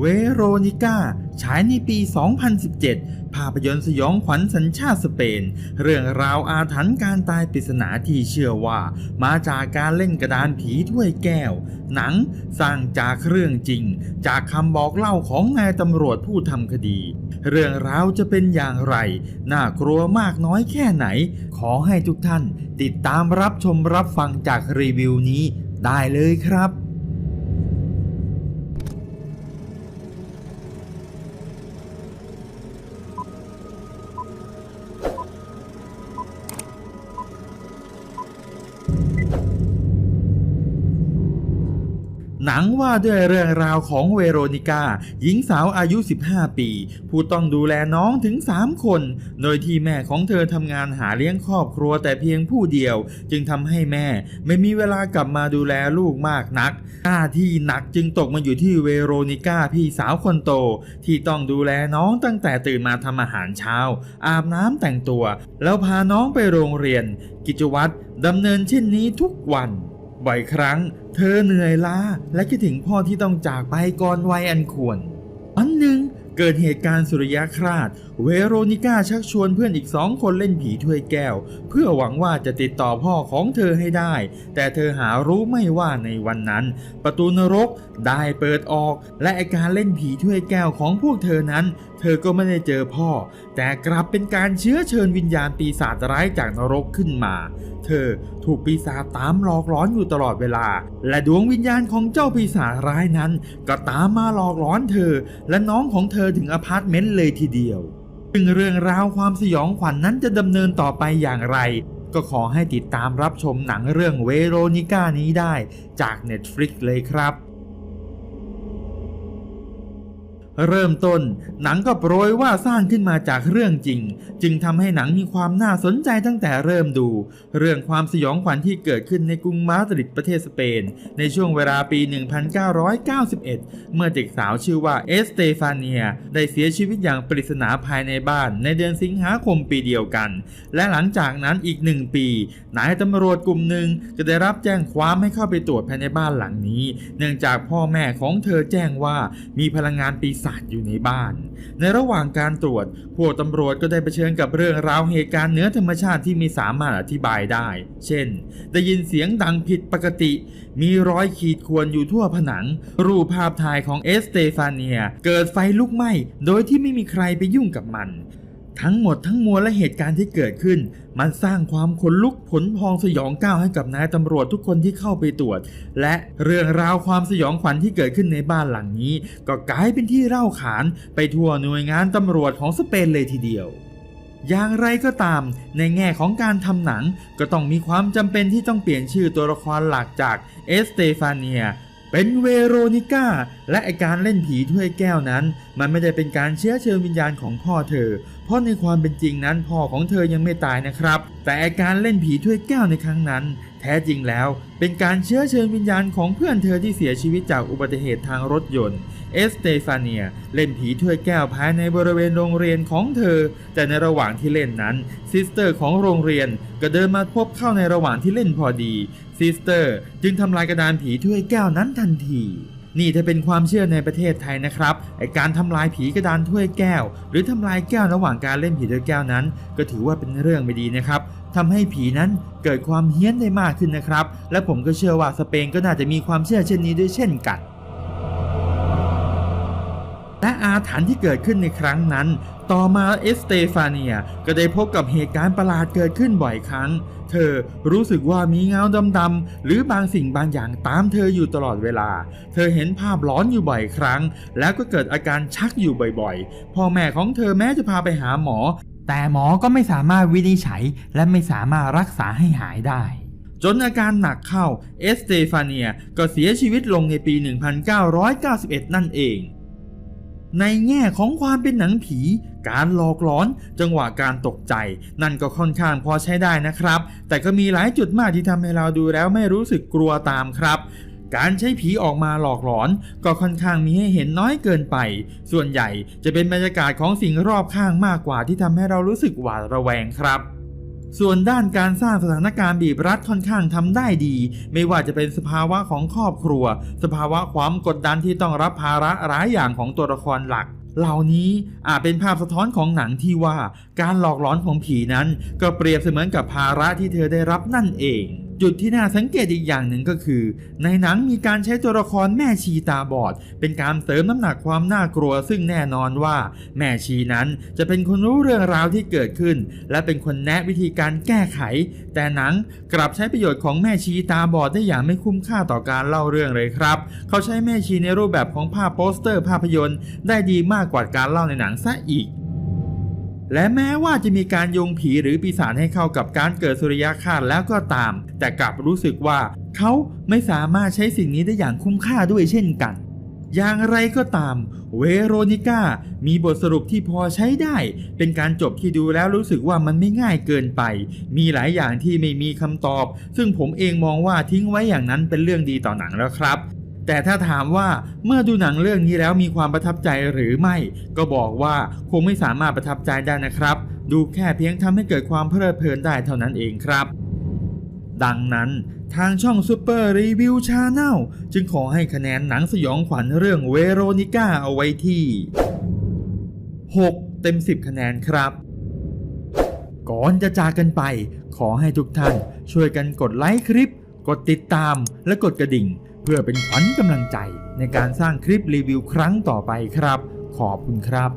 เวโรนิก้า ฉายในปี 2017 ภาพยนตร์สยองขวัญสัญชาติสเปน เรื่องราวอาถรรพ์การตายปริศนาที่เชื่อว่า มาจากการเล่นกระดานผีถ้วยแก้ว หนังสร้างจากเรื่องจริง จากคำบอกเล่าของนายตำรวจผู้ทำคดี เรื่องราวจะเป็นอย่างไร น่ากลัวมากน้อยแค่ไหน ขอให้ทุกท่าน ติดตามรับชมรับฟังจากรีวิวนี้ได้เลยครับ หนังว่าด้วยเรื่องราวของเวโรนิก้าหญิงสาวอายุ 15 ปี ผู้ต้องดูแลน้องถึง 3 คน โดยที่แม่ของเธอทำงานหาเลี้ยงครอบครัวแต่เพียงผู้เดียว จึงทำให้แม่ไม่มีเวลากลับมาดูแลลูกมากนัก หน้าที่หนักจึงตกมาอยู่ที่เวโรนิก้าพี่สาวคนโต ที่ต้องดูแลน้องตั้งแต่ตื่นมาทำอาหารเช้า อาบน้ำแต่งตัว แล้วพาน้องไปโรงเรียน กิจวัตรดำเนินเช่นนี้ทุกวัน บ่อยครั้ง เธอเหนื่อยล้าและคิดถึงพ่อที่ต้องจากไปก่อนวัยอันควรวันหนึ่งเกิดเหตุการณ์สุริยคราช เวโรนิก้าชักชวนเพื่อนอีกสองคนเล่นผีถ้วยแก้ว เพื่อหวังว่าจะติดต่อพ่อของเธอให้ได้ แต่เธอหารู้ไม่ว่าในวันนั้น ประตูนรกได้เปิดออก และอ้การเล่นผีถ้วยแก้วของพวกเธอนั้นเธอก็ไม่ได้เจอพ่อ แต่กลับเป็นการเชื้อเชิญวิญญาณปีศาจร้ายจากนรกขึ้นมา เธอถูกปีศาจตามหลอกหลอนอยู่ตลอดเวลา และดวงวิญญาณของเจ้าปีศาจร้ายนั้น ก็ตามมาหลอกหลอนเธอ และน้องของเธอถึงอพาร์ตเมนต์เลยทีเดียว ซึ่งเรื่องราวความสยองขวัญนนั้นจะดำเนินต่อไปอย่างไร ก็ขอให้ติดตามรับชมหนังเรื่องเวโรนิก้านี้ได้จาก Netflix เลยครับ เริ่มต้น หนังก็โปรยว่าสร้างขึ้นมาจากเรื่องจริง จึงทำให้หนังมีความน่าสนใจตั้งแต่เริ่มดู เรื่องความสยองขวัญที่เกิดขึ้นในกรุงมาดริดประเทศสเปน ในช่วงเวลาปี 1991 เมื่อเด็กสาวชื่อว่าเอสเตฟาเนีย ได้เสียชีวิตอย่างปริศนาภายในบ้าน ในเดือนสิงหาคมปีเดียวกัน และหลังจากนั้นอีกหนึ่งปีนายตำรวจกลุ่มหนึ่งจะได้รับแจ้งความให้เข้าไปตรวจภายในบ้านหลังนี้ เนื่องจากพ่อแม่ของเธอแจ้งว่ามีพลังงานปีศาจอยู่ในบ้าน ในระหว่างการตรวจ พวกตำรวจก็ได้เผชิญกับเรื่องราวเหตุการณ์เหนือธรรมชาติที่ไม่สามารถอธิบายได้ เช่น ได้ยินเสียงดังผิดปกติ มีรอยขีดข่วนอยู่ทั่วผนัง รูปภาพถ่ายของเอสเตฟาเนีย เกิดไฟลุกไหม้ โดยที่ไม่มีใครไปยุ่งกับมัน ทั้งหมดทั้งมวลและเหตุการณ์ที่เกิดขึ้น มันสร้างความขนลุกผลพองสยองก้าวให้กับนายตำรวจทุกคนที่เข้าไปตรวจ และเรื่องราวความสยองขวัญที่เกิดขึ้นในบ้านหลังนี้ ก็กลายเป็นที่เล่าขานไปทั่วหน่วยงานตำรวจของสเปนเลยทีเดียวอย่างไรก็ตาม ในแง่ของการทำหนังก็ต้องมีความจำเป็นที่ต้องเปลี่ยนชื่อตัวละครหลักจากเอสเตฟาเนีย เป็นเวโรนิก้า และไอการเล่นผีถ้วยแก้วนั้น มันไม่ได้เป็นการเชื้อเชิญวิญญาณของพ่อเธอ เพราะในความเป็นจริงนั้นพ่อของเธอยังไม่ตายนะครับ แต่การเล่นผีถ้วยแก้วในครั้งนั้น แท้จริงแล้วเป็นการเชื้อเชิญวิญญาณของเพื่อนเธอที่เสียชีวิตจากอุบัติเหตุทางรถยนต์เอสเตฟาเนียเล่นผีถ้วยแก้วภายในบริเวณโรงเรียนของเธอ แต่ในระหว่างที่เล่นนั้นซิสเตอร์ของโรงเรียนก็เดินมาพบเข้าในระหว่างที่เล่นพอดีซิสเตอร์จึงทำลายกระดานผีถ้วยแก้วนั้นทันที นี่ถ้าเป็นความเชื่อในประเทศไทยนะครับไอการทำลายผีกระดานถ้วยแก้ว หรือทำลายแก้วระหว่างการเล่นผีถ้วยแก้วนั้น ก็ถือว่าเป็นเรื่องไม่ดีนะครับทำให้ผีนั้นเกิดความเฮี้ยนได้มากขึ้นนะครับ และผมก็เชื่อว่าสเปนก็น่าจะมีความเชื่อเช่นนี้ด้วยเช่นกัน และอาถรรพ์ที่เกิดขึ้นในครั้งนั้น ต่อมาเอสเตฟาเนียก็ได้พบกับเหตุการณ์ประหลาดเกิดขึ้นบ่อยครั้ง เธอรู้สึกว่ามีเงาดำๆหรือบางสิ่งบางอย่างตามเธออยู่ตลอดเวลา เธอเห็นภาพหลอนอยู่บ่อยครั้ง แล้วก็เกิดอาการชักอยู่บ่อยๆ พ่อแม่ของเธอแม้จะพาไปหาหมอ แต่หมอก็ไม่สามารถวินิจฉัย และไม่สามารถรักษาให้หายได้จนอาการหนักเข้าเอสเตฟาเนียก็เสียชีวิตลงในปี 1991 นั่นเอง ในแง่ของความเป็นหนังผี การหลอกหลอน จังหวะการตกใจ นั่นก็ค่อนข้างพอใช้ได้นะครับ แต่ก็มีหลายจุดมากที่ทำให้เราดูแล้วไม่รู้สึกกลัวตามครับการใช้ผีออกมาหลอกหลอน ก็ค่อนข้างมีให้เห็นน้อยเกินไป ส่วนใหญ่จะเป็นบรรยากาศของสิ่งรอบข้างมากกว่าที่ทำให้เรารู้สึกหวาดระแวงครับ ส่วนด้านการสร้างสถานการณ์บีบรัดค่อนข้างทำได้ดี ไม่ว่าจะเป็นสภาวะของครอบครัว สภาวะความกดดันที่ต้องรับภาระร้ายอย่างของตัวละครหลัก เหล่านี้อาจเป็นภาพสะท้อนของหนังที่ว่า การหลอกหลอนของผีนั้น ก็เปรียบเสมือนกับภาระที่เธอได้รับนั่นเอง จุดที่น่าสังเกตอีกอย่างหนึ่งก็คือ ในหนังมีการใช้ตัวละครแม่ชีตาบอด เป็นการเสริมน้ำหนักความน่ากลัว ซึ่งแน่นอนว่า แม่ชีนั้นจะเป็นคนรู้เรื่องราวที่เกิดขึ้น และเป็นคนแนะวิธีการแก้ไข แต่หนังกลับใช้ประโยชน์ของแม่ชีตาบอดได้อย่างไม่คุ้มค่าต่อการเล่าเรื่องเลยครับ เขาใช้แม่ชีในรูปแบบของภาพโปสเตอร์ภาพยนตร์ ได้ดีมากกว่าการเล่าในหนังซะอีก และแม้ว่าจะมีการโยงผีหรือปีศาจให้เข้ากับการเกิดสุริยคาสแล้วก็ตาม แต่กลับรู้สึกว่าเขาไม่สามารถใช้สิ่งนี้ได้อย่างคุ้มค่าด้วยเช่นกัน อย่างไรก็ตาม เวโรนิก้ามีบทสรุปที่พอใช้ได้ เป็นการจบที่ดูแล้วรู้สึกว่ามันไม่ง่ายเกินไป มีหลายอย่างที่ไม่มีคำตอบ ซึ่งผมเองมองว่าทิ้งไว้อย่างนั้นเป็นเรื่องดีต่อหนังแล้วครับ แต่ถ้าถามว่าเมื่อดูหนังเรื่องนี้แล้วมีความประทับใจหรือไม่ ก็บอกว่าคงไม่สามารถประทับใจได้นะครับ ดูแค่เพียงทำให้เกิดความเพลิดเพลินได้เท่านั้นเองครับ ดังนั้นทางช่อง Super Review Channel จึงขอให้คะแนนหนังสยองขวัญเรื่องเวโรนิก้าเอาไว้ที่ 6 เต็ม 10 คะแนนครับก่อนจะจากกันไป ขอให้ทุกท่านช่วยกันกดไลค์คลิป กดติดตามและกดกระดิ่ง พื่อเป็นขวัญกำลังใจในการสร้างคลิปรีวิวครั้งต่อไปครับ ขอบคุณครับ